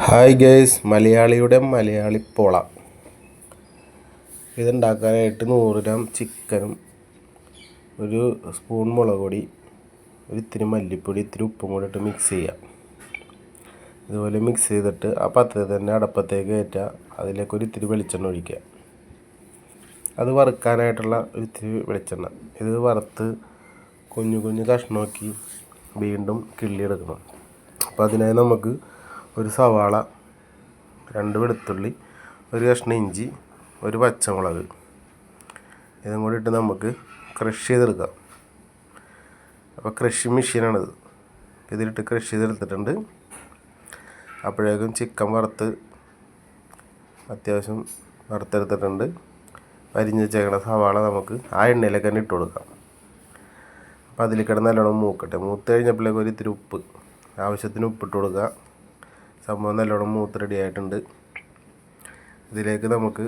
Hi guys മലയാളിയുടെ മലയാളി പോള. ഇതുണ്ടാക്കാനായിട്ട് നൂറ് ഗ്രാം ചിക്കനും ഒരു സ്പൂൺ മുളക് പൊടി ഒരു ഇത്തിരി മല്ലിപ്പൊടി ഇത്തിരി ഉപ്പും കൂടി ഇട്ട് മിക്സ് ചെയ്യാം. ഇതുപോലെ മിക്സ് ചെയ്തിട്ട് ആ പത്രത്തിൽ തന്നെ അടപ്പത്തേക്ക് കയറ്റുക. അതിലേക്ക് ഒരു ഇത്തിരി വെളിച്ചെണ്ണ ഒഴിക്കുക. അത് വറുക്കാനായിട്ടുള്ള ഒരു ഇത്തിരി വെളിച്ചെണ്ണ. ഇത് വറുത്ത് കുഞ്ഞു കുഞ്ഞു കഷ്ണമാക്കി വീണ്ടും കിള്ളിയെടുക്കണം. അപ്പോൾ അതിനായി നമുക്ക് ഒരു സവാള രണ്ട് വെളുത്തുള്ളി ഒരു കഷ്ണം ഇഞ്ചി ഒരു പച്ചമുളക്. ഇതും കൂടി ഇട്ട് നമുക്ക് ക്രഷ് ചെയ്തെടുക്കാം. അപ്പോൾ ക്രഷ് മെഷീനാണിത്. ഇതിലിട്ട് ക്രഷ് ചെയ്തെടുത്തിട്ടുണ്ട്. അപ്പോഴേക്കും ചിക്കൻ വറുത്ത് അത്യാവശ്യം വറുത്തെടുത്തിട്ടുണ്ട്. അരിഞ്ഞ് വെച്ചേക്കണ സവാള നമുക്ക് ആ എണ്ണയിലേക്ക് തന്നെ ഇട്ട് കൊടുക്കാം. അപ്പോൾ അതിൽ കിടന്ന് നല്ലോണം മൂക്കട്ടെ. മൂത്ത് കഴിഞ്ഞപ്പോഴേക്കും ഒരു ഇത്തിരി ഉപ്പ്. ആവശ്യത്തിന് ഉപ്പിട്ട് കൊടുക്കുക സംഭവം നല്ലോണം മൂത്ത് റെഡി ആയിട്ടുണ്ട്. ഇതിലേക്ക് നമുക്ക്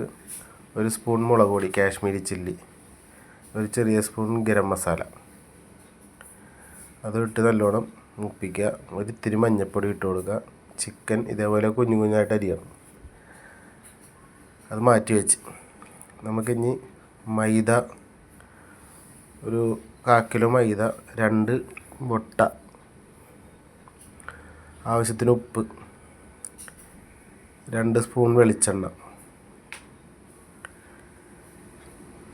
ഒരു സ്പൂൺ മുളക് പൊടി കാശ്മീരി ചില്ലി ഒരു ചെറിയ സ്പൂൺ ഗരം മസാല. അതിട്ട് നല്ലോണം മുപ്പിക്കുക ഒരിത്തിരി മഞ്ഞൾപ്പൊടി ഇട്ട് കൊടുക്കുക. ചിക്കൻ ഇതേപോലെ കുഞ്ഞു കുഞ്ഞായിട്ട് അരിയണം. അത് മാറ്റി വെച്ച്. നമുക്കിനി മൈദ ഒരു കാക്കിലോ മൈദ രണ്ട് മുട്ട ആവശ്യത്തിന് ഉപ്പ് രണ്ട് സ്പൂൺ വെളിച്ചെണ്ണ.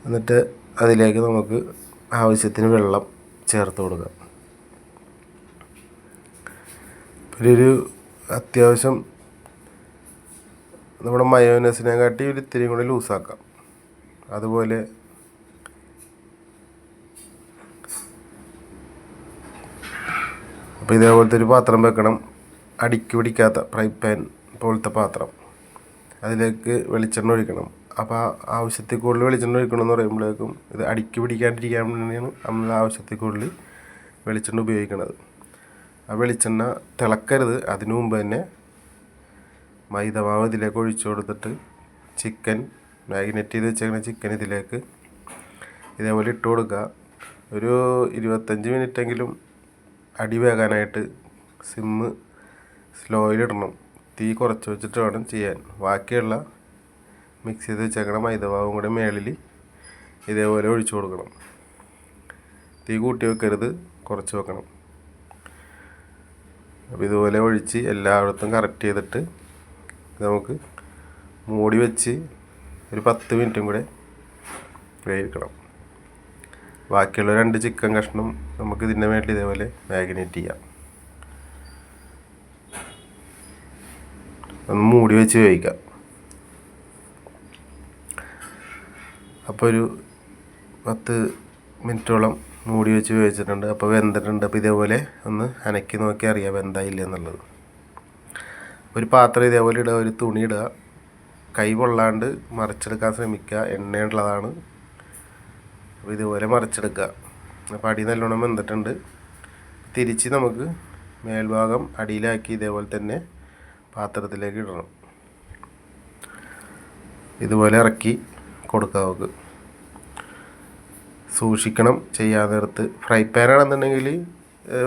എന്നിട്ട് അതിലേക്ക് നമുക്ക് ആവശ്യത്തിന് വെള്ളം ചേർത്ത് കൊടുക്കാം. ഒരു അത്യാവശ്യം നമ്മുടെ മയോനസിനെ കാട്ടി ഒരു ഇത്തിരി കൂടി ലൂസാക്കാം. അതുപോലെ അപ്പോൾ ഇതേപോലത്തെ ഒരു പാത്രം വെക്കണം. അടിക്ക് പിടിക്കാത്ത ഫ്രൈ പാൻ. പോലത്തെ പാത്രം. അതിലേക്ക് വെളിച്ചെണ്ണ ഒഴിക്കണം. അപ്പോൾ ആവശ്യത്തിൽ കൂടുതൽ വെളിച്ചെണ്ണ ഒഴിക്കണം എന്ന് പറയുമ്പോഴേക്കും ഇത് അടിക്ക് പിടിക്കാണ്ടിരിക്കാൻ വേണ്ടിയാണ് നമ്മൾ ആവശ്യത്തിൽ കൂടുതൽ വെളിച്ചെണ്ണ ഉപയോഗിക്കുന്നത് ആ വെളിച്ചെണ്ണ തിളക്കരുത്. അതിനു മുമ്പ് തന്നെ മൈദമാവ് ഇതിലേക്ക് ഒഴിച്ചു കൊടുത്തിട്ട് ചിക്കൻ മാഗ്നറ്റ് ചെയ്ത് വെച്ചേക്കുന്ന ചിക്കൻ ഇതിലേക്ക് ഇതേപോലെ ഇട്ട് കൊടുക്കുക. ഒരു ഇരുപത്തഞ്ച് മിനിറ്റെങ്കിലും അടി വേകാനായിട്ട് സിമ്മ് സ്ലോയിലിടണം. തീ കുറച്ച് വെച്ചിട്ട് വേണം ചെയ്യാൻ. ബാക്കിയുള്ള മിക്സ് ചെയ്ത് വെച്ചേക്കണ മൈദഭാവും കൂടെ മേളിൽ ഇതേപോലെ ഒഴിച്ചു കൊടുക്കണം. തീ കൂട്ടി വെക്കരുത് കുറച്ച് വെക്കണം. അപ്പോൾ ഇതുപോലെ ഒഴിച്ച് എല്ലായിടത്തും കറക്റ്റ് ചെയ്തിട്ട് നമുക്ക് മൂടി വെച്ച് ഒരു പത്ത് മിനിറ്റും കൂടെ വേവിക്കണം. ബാക്കിയുള്ള രണ്ട് ചിക്കൻ കഷ്ണം നമുക്ക് ഇതിന്റെ മേളിൽ ഇതേപോലെ മാഗ്നേറ്റ് ചെയ്യാം. ഒന്ന് മൂടി വെച്ച് വേവിക്കാം അപ്പോൾ ഒരു പത്ത് മിനിറ്റോളം മൂടി വെച്ച് വേവിച്ചിട്ടുണ്ട് അപ്പോൾ വെന്തിട്ടുണ്ട്. അപ്പോൾ ഇതേപോലെ ഒന്ന് അനക്കി നോക്കി അറിയാം വെന്തായില്ല എന്നുള്ളത്. ഒരു പാത്രം ഇതേപോലെ ഇടുക. ഒരു തുണി ഇടുക. കൈ പൊള്ളാണ്ട് മറിച്ചെടുക്കാൻ ശ്രമിക്കുക. എണ്ണയുള്ളതാണ്. അപ്പോൾ ഇതുപോലെ മറിച്ചെടുക്കുക. അപ്പോൾ അടി നല്ലോണം വെന്തിട്ടുണ്ട്. തിരിച്ച് നമുക്ക് മേൽഭാഗം അടിയിലാക്കി ഇതേപോലെ തന്നെ പാത്രത്തിലേക്ക് ഇടണം. ഇതുപോലെ ഇറക്കി കൊടുക്കാം നമുക്ക്. സൂക്ഷിക്കണം ചെയ്യാൻ നേരത്ത്. ഫ്രൈ പാനാണെന്നുണ്ടെങ്കിൽ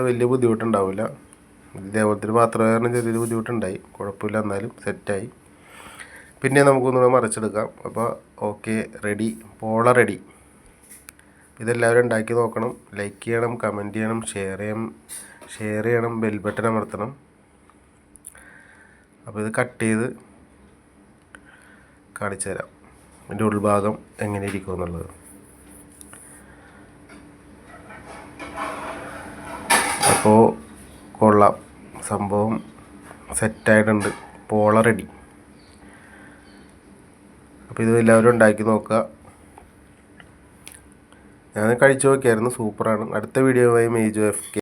വലിയ ബുദ്ധിമുട്ടുണ്ടാവില്ല. ഇതേപോലത്തെ പാത്രം കാരണം ചെറിയൊരു ബുദ്ധിമുട്ടുണ്ടായി. കുഴപ്പമില്ല എന്നാലും സെറ്റായി. പിന്നെ നമുക്കൊന്നുകൂടെ മറിച്ചെടുക്കാം. അപ്പോൾ ഓക്കെ റെഡി. പോള റെഡി. ഇതെല്ലാവരും ഉണ്ടാക്കി നോക്കണം. ലൈക്ക് ചെയ്യണം കമന്റ് ചെയ്യണം ഷെയർ ചെയ്യണം ഷെയർ ചെയ്യണം ബെൽ ബട്ടൺ അമർത്തണം. അപ്പോൾ ഇത് കട്ട് ചെയ്ത് കാണിച്ചു തരാം. ഇതിന്റെ ഉൾഭാഗം എങ്ങനെ ഇരിക്കും എന്നുള്ളത്. അപ്പോൾ കൊള്ളാം. സംഭവം സെറ്റായിട്ടുണ്ട്. പോള റെഡി. അപ്പോൾ ഇത് എല്ലാവരും ഉണ്ടാക്കി നോക്കുക. ഞാൻ കഴിച്ചു നോക്കിയായിരുന്നു. സൂപ്പറാണ്. അടുത്ത വീഡിയോയുമായി മേജു എഫ് കെ